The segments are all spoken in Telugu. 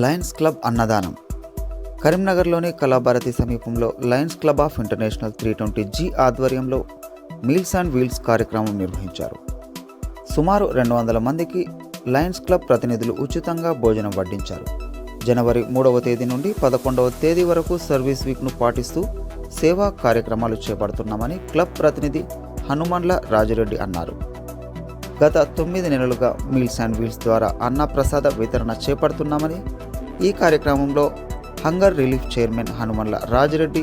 లయన్స్ క్లబ్ అన్నదానం. కరీంనగర్లోని కళాభారతి సమీపంలో Lions Club of International three twenty G ఆధ్వర్యంలో మీల్స్ అండ్ వీల్స్ కార్యక్రమం నిర్వహించారు. సుమారు రెండు వందల మందికి లయన్స్ క్లబ్ ప్రతినిధులు ఉచితంగా భోజనం వడ్డించారు. జనవరి మూడవ తేదీ నుండి పదకొండవ తేదీ వరకు సర్వీస్ వీక్ను పాటిస్తూ సేవా కార్యక్రమాలు చేపడుతున్నామని క్లబ్ ప్రతినిధి హనుమండ్ల రాజిరెడ్డి అన్నారు. గత తొమ్మిది నెలలుగా మీల్స్ అండ్ వీల్స్ ద్వారా అన్నప్రసాద వితరణ చేపడుతున్నామని ఈ కార్యక్రమంలో hunger relief chairman Hanmanla Rajireddy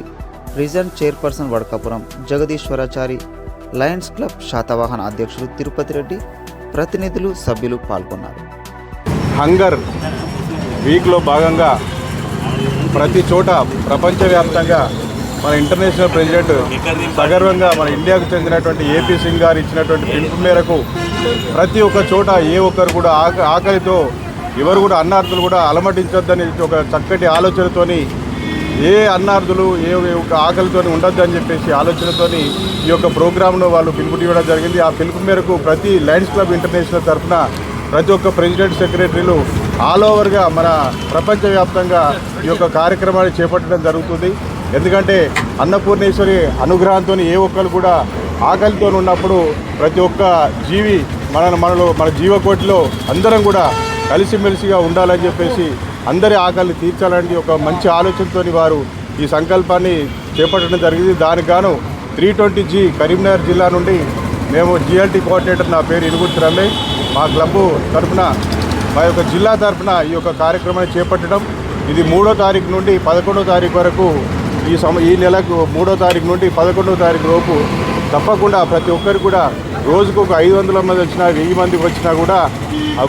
region chairperson Vadakapuram Jagadeeshwarachari Lions Club Shatavahana అధ్యక్షులు తిరుపతి రెడ్డి ప్రతినిధులు సభ్యులు పాల్గొన్నారు. హంగర్ వీక్లో భాగంగా ప్రతి చోట ప్రపంచవ్యాప్తంగా మన ఇంటర్నేషనల్ ప్రెసిడెంట్ సగర్వంగా మన ఇండియాకు చెందినటువంటి ఏపీ సింగ్ గారు ఇచ్చినటువంటి పిలుపు మేరకు ప్రతి ఒక్క చోట ఏ ఒక్కరు కూడా ఆక ఆకలితో ఎవరు కూడా అన్నార్థులు కూడా అలమటించొద్దని ఒక చక్కటి ఆలోచనతోని ఏ అన్నార్థులు ఏ ఒక ఆకలితో ఉండొద్దని చెప్పేసి ఆలోచనతోని ఈ యొక్క ప్రోగ్రాంలో వాళ్ళు పిలుపు ఇవ్వడం జరిగింది. ఆ పిలుపు మేరకు ప్రతి లయన్స్ క్లబ్ ఇంటర్నేషనల్ తరఫున ప్రతి ఒక్క ప్రెసిడెంట్ సెక్రటరీలు ఆల్ ఓవర్గా మన ప్రపంచవ్యాప్తంగా ఈ యొక్క కార్యక్రమాన్ని చేపట్టడం జరుగుతుంది. ఎందుకంటే అన్నపూర్ణేశ్వరి అనుగ్రహంతో ఏ ఒక్కరు కూడా ఆకలితో ఉన్నప్పుడు ప్రతి ఒక్క జీవి మన మనలో మన జీవకోటిలో అందరం కూడా కలిసిమెలిసిగా ఉండాలని చెప్పేసి అందరి ఆకలిని తీర్చాలని ఒక మంచి ఆలోచనతో వారు ఈ సంకల్పాన్ని చేపట్టడం జరిగింది. దానికి గాను త్రీ ట్వంటీ జీ కరీంనగర్ జిల్లా నుండి మేము జిఎల్టీ కోఆర్డినేటర్ నా పేరు ఇనుగుర్తి రమేష్. మా క్లబ్ తరఫున మా యొక్క జిల్లా తరఫున ఈ యొక్క కార్యక్రమాన్ని చేపట్టడం. ఇది మూడో తారీఖు నుండి పదకొండో తారీఖు వరకు ఈ సమ ఈ నెలకు మూడో తారీఖు నుండి పదకొండో తారీఖు లోపు తప్పకుండా ప్రతి ఒక్కరు కూడా రోజుకు ఒక ఐదు వందల మంది వచ్చినా వెయ్యి మందికి వచ్చినా కూడా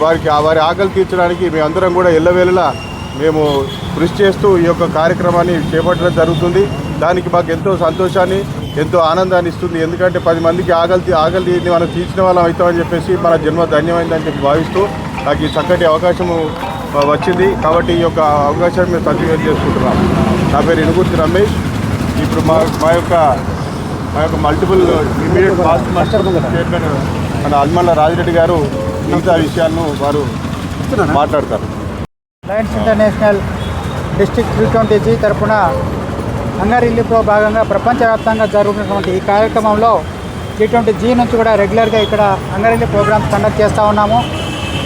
వారికి ఆ వారి ఆకలి తీర్చడానికి మేమందరం కూడా ఎల్లవేళలా మేము కృషి చేస్తూ ఈ యొక్క కార్యక్రమాన్ని చేపట్టడం జరుగుతుంది. దానికి మాకు ఎంతో సంతోషాన్ని ఎంతో ఆనందాన్ని ఇస్తుంది. ఎందుకంటే పది మందికి ఆకలి ఆకలి మనం తీర్చిన వాళ్ళం అవుతామని చెప్పేసి మన జన్మ ధన్యమైందని చెప్పి భావిస్తూ నాకు ఈ చక్కటి అవకాశము వచ్చింది. కాబట్టి ఈ యొక్క అవకాశాన్ని మేము సద్వినియోగం చేసుకుంటున్నాం. నా పేరు ఇనుగుర్తి రమేష్. ఇప్పుడు మా మా యొక్క మా యొక్క మల్టిపుల్ ఇమీడియట్ మాస్టర్ చైర్మన్ మన అల్మల్ల రాజిరెడ్డి గారు మిగతా విషయాలను వారు మాట్లాడతారు. Lions International district three twenty G తరఫున రిలీఫ్లో భాగంగా ప్రపంచవ్యాప్తంగా జరుగుతున్నటువంటి ఈ కార్యక్రమంలో టీ ట్వంటీ జీ నుంచి కూడా రెగ్యులర్గా ఇక్కడ హంగర్ రిలీఫ్ ప్రోగ్రామ్స్ కండక్ట్ చేస్తూ ఉన్నాము.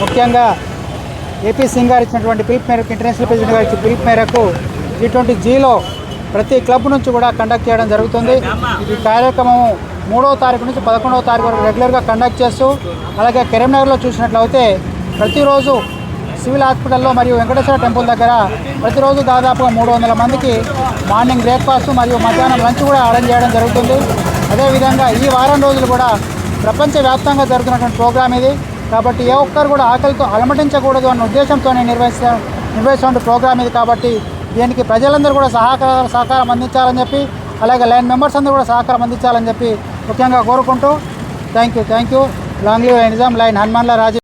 ముఖ్యంగా ఏపీ సింగ్ గారు ఇచ్చినటువంటి పిలుపు మేరకు ఇంటర్నేషనల్ ప్రెసిడెంట్ గారు ఇచ్చిన పిలుపు మేరకు జీ ట్వంటీ జీలో ప్రతి క్లబ్ నుంచి కూడా కండక్ట్ చేయడం జరుగుతుంది. ఈ కార్యక్రమం మూడవ తారీఖు నుంచి పదకొండవ తారీఖు వరకు రెగ్యులర్గా కండక్ట్ చేస్తూ అలాగే కరీంనగర్లో చూసినట్లయితే ప్రతిరోజు సివిల్ హాస్పిటల్లో మరియు వెంకటేశ్వర టెంపుల్ దగ్గర ప్రతిరోజు దాదాపుగా మూడు వందల మందికి మార్నింగ్ బ్రేక్ఫాస్ట్ మరియు మధ్యాహ్నం లంచ్ కూడా అరేంజ్ చేయడం జరుగుతుంది. అదేవిధంగా ఈ వారం రోజులు కూడా ప్రపంచవ్యాప్తంగా జరుగుతున్నటువంటి ప్రోగ్రామ్ ఇది. కాబట్టి ఏ ఒక్కరు కూడా ఆకలితో అలమటించకూడదు అన్న ఉద్దేశంతో నిర్వహిస్తా నిర్వహిస్తున్న ప్రోగ్రామ్ ఇది కాబట్టి దీనికి ప్రజలందరూ కూడా సహకార సహకారం అందించాలని చెప్పి అలాగే లైన్ మెంబర్స్ అందరూ కూడా సహకారం అందించాలని చెప్పి ముఖ్యంగా కోరుకుంటూ thank you thank you long live Nizam లైన్ హనుమాన్ల రాజీ